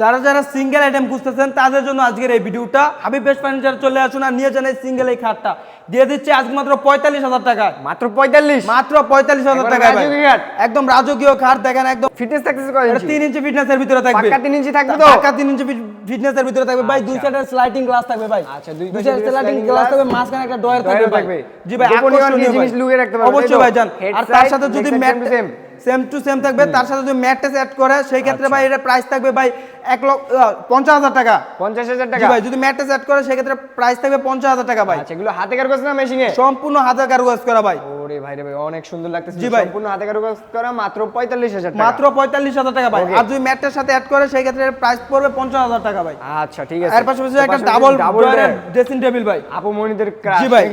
যারা যারা single item খুঁজতেছেন তাদের জন্য আজকের এই ভিডিওটা। হাবিব বেস্ট ফার্নিচার চলে আসুন আর নিয়ে যান এই সিঙ্গেল এই খাটটা। দিয়ে দিচ্ছে আজকে মাত্র পঁয়তাল্লিশ হাজার টাকা মাত্র পঁয়তাল্লিশ? মাত্র পঁয়তাল্লিশ হাজার টাকা। একদম রাজকীয় খাট দেখেন একদম। ফিটনেস থাকতেছে ইঞ্চি? তিন ইঞ্চি ফিটনেসের ভিতরে থাকবে। তিন ইঞ্চি থাকবে তো? তিন ইঞ্চি ফিটনেসের ভিতরে থাকবে। ভাই দুই সাইডের স্লাইডিং গ্লাস থাকবে ভাই। আচ্ছা, দুই সাইডের স্লাইডিং গ্লাস থাকবে মাঝখানে একটা ডয়ার থাকবে ভাই। জি ভাই আকর্ষণীয় জিনিস। লুকিয়ে রাখতে পারবে, অবশ্যই ভাই জান। আর তার সাথে যদি ম্যাট। সেম টু সেম থাকবে তার সাথে যদি ম্যাট্রেস অ্যাড করে সেই ক্ষেত্রে ভাই এটা প্রাইস থাকবে ভাই এক লক্ষ পঞ্চাশ হাজার টাকা। পঞ্চাশ হাজার টাকা? ভাই যদি ম্যাট্রেস অ্যাড করে সেক্ষেত্রে প্রাইস থাকবে পঞ্চাশ হাজার টাকা ভাই। আচ্ছা এগুলো হাতে কারুকাজ না মেশিনে সম্পূর্ণ হাতে কারুকাজ করা ভাই। ওরে ভাই রে ভাই অনেক সুন্দর লাগতেছে। জি ভাই। সম্পূর্ণ হাতে কারুকাজ করা মাত্র পঁয়তাল্লিশ হাজার টাকা। মাত্র পঁয়তাল্লিশ হাজার টাকা ভাই। আর যদি সাথে অ্যাড করে সেই ক্ষেত্রে প্রাইস পড়বে টাকা ভাই। আচ্ছা ঠিক আছে। এর পাশাপাশি একটা ডাবল ডয়ারের ড্রেসিং টেবিল ভাই। আপু মনিদের ক্রাশ জি ভাই।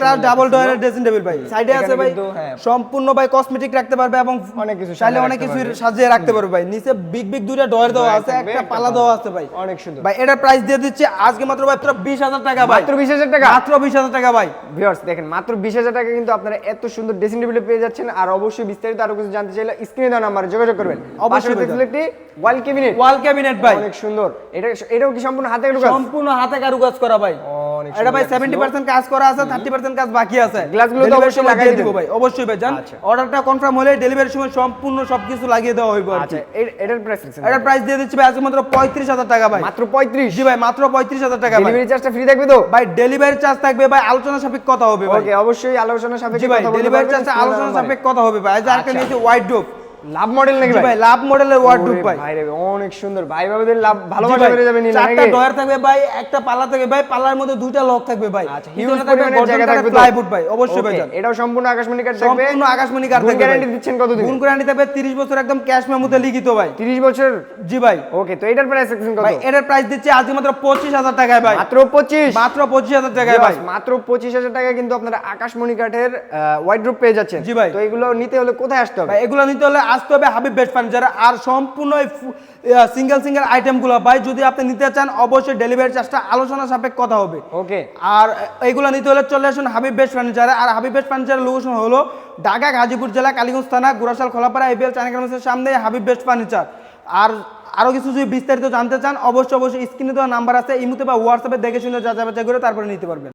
ক্লাস সুন্দর ডাবল ডয়ারের ড্রেসিং টেবিল ভাই। সাইডে আছে ভাই হ্যাঁ। সম্পূর্ণ ভাই কসমেটিক রাখতে পারবে এবং অনেক কিছু চাইলে অনেক কিছু সাজিয়ে রাখতে পারবে ভাই। নিচে বিগ বিগ দুইটা ডয়ার দেওয়া আছে একটা পাল্লা। দেওয়া আছে ভাই। অনেক সুন্দর। ভাই এটার প্রাইস দিয়ে দিচ্ছি আজকে মাত্র ভাই বিশ হাজার টাকা ভাই। মাত্র বিশ হাজার টাকা? মাত্র বিশ হাজার টাকা ভাই। ভিউয়ার্স দেখেন মাত্র বিশ হাজার টাকা কিন্তু আপনারা এত সুন্দর ড্রেসিং টেবিল পেয়ে যাচ্ছেন। আর অবশ্যই বিস্তারিত আরও কিছু জানতে চাইলে স্ক্রিনে দেওয়া নাম্বারে যোগাযোগ করবেন। অবশ্যই একটি ওয়াল ক্যাবিনেট ওয়াল ক্যাবিনেট ভাই। অনেক সুন্দর। এটা এটাও কি সম্পূর্ণ হাতে কারুকাজ? সম্পূর্ণ হাতে কারুকাজ করা ভাই। এটা ভাই সুন্দর সেভেন্টি পার্সেন্ট কাজ করা আছে থার্টি পার্সেন্ট কাজ বাকি আছে। গ্লাসগুলো তো অবশ্যই লাগাই দিব ভাই অবশ্যই ভাই। জান। অর্ডারটা কনফার্ম হলে ডেলিভারির সময় সম্পূর্ণ সবকিছু লাগিয়ে দেওয়া হইব আচ্ছা এটার প্রাইস এটার প্রাইস দিয়ে দিচ্ছি ভাই আজকে মাত্র পঁয়ত্রিশ হাজার টাকা ভাই। মাত্র পঁয়ত্রিশ? জি ভাই মাত্র পঁয়ত্রিশ হাজার টাকা ভাই। ডেলিভারি চার্জটা ফ্রি থাকবে তো? ভাই ডেলিভারি চার্জ থাকবে ভাই আলোচনা সাপেক্ষ কথা হবে ভাই। ওকে অবশ্যই আলোচনা সাপেক্ষে ভাই কথা বলতে ডেলিভারি পারবেন, চার্জটা আলোচনা। সাপেক্ষ কথা হবে ভাই। আজ একটা আচ্ছা। নিয়েছি হোয়াইট ডোপ লাভ মডেল নাকি ভাই? লাভ মডেলের ডোপ ভাই। ভাই রে অনেক সুন্দর। ভাই বাবাদের লাভ ভালোবাসা বেড়ে যাবে নিলে চারটা ডয়ার থাকবে ভাই একটা পাল্লা থাকবে ভাই পাল্লার মধ্যে দুইটা লক থাকবে ভাই। আচ্ছা হিউজ থাকবে পরিমাণের জায়গা থাকবে প্লাইউড ভাই অবশ্যই ভাই জান। এটাও সম্পূর্ণ আকাশমণি কাঠ থাকবে? সম্পূর্ণ আকাশমণি কার থাকবে গ্যারান্টি দিচ্ছেন কতদিন? গুণ গ্যারান্টি থাকবে 30 বছর একদম ক্যাশ মেমোতে লিখিত ভাই। 30 বছর? জি ভাই। ওকে তো এটার প্রাইস রাখছেন কত? ভাই এটার প্রাইস দিচ্ছি আজকে মাত্র 25000 টাকায় ভাই। মাত্র 25 মাত্র 25000 টাকায় ভাই। মাত্র 25000 টাকা কিন্তু আপনারা আকাশমণি কাঠের ওয়াইড্রোপ পেয়ে যাচ্ছেন। জি ভাই। তো এগুলো নিতে হলে কোথায় আসতে হবে? ভাই এগুলো নিতে হলে আসতে হবে হাবিব বেস্ট ফার্নিচার আর সম্পূর্ণ সিঙ্গেল সিঙ্গেল আইটেমগুলো ভাই যদি আপনি নিতে চান অবশ্যই ডেলিভারি চার্জটা আলোচনা সাপেক্ষ কথা হবে। ওকে আর এইগুলো নিতে হলে চলে আসুন হাবিব বেস্ট ফার্নিচারে আর হাবিব বেস্ট ফার্নিচারের লোকেশন হলো ঢাকা গাজীপুর জেলা কালীগঞ্জ থানা গুরাশাল খোলাপাড়া এপিএল চানাগ্রামের সামনে হাবিব বেস্ট ফার্নিচার আর আরও কিছু যদি বিস্তারিত জানতে চান অবশ্যই অবশ্যই স্ক্রিনে দেওয়া নাম্বার আছে ইমুতে বা হোয়াটসঅ্যাপে দেখে শুনে যাচাই বাছাই করে তারপরে নিতে পারবেন।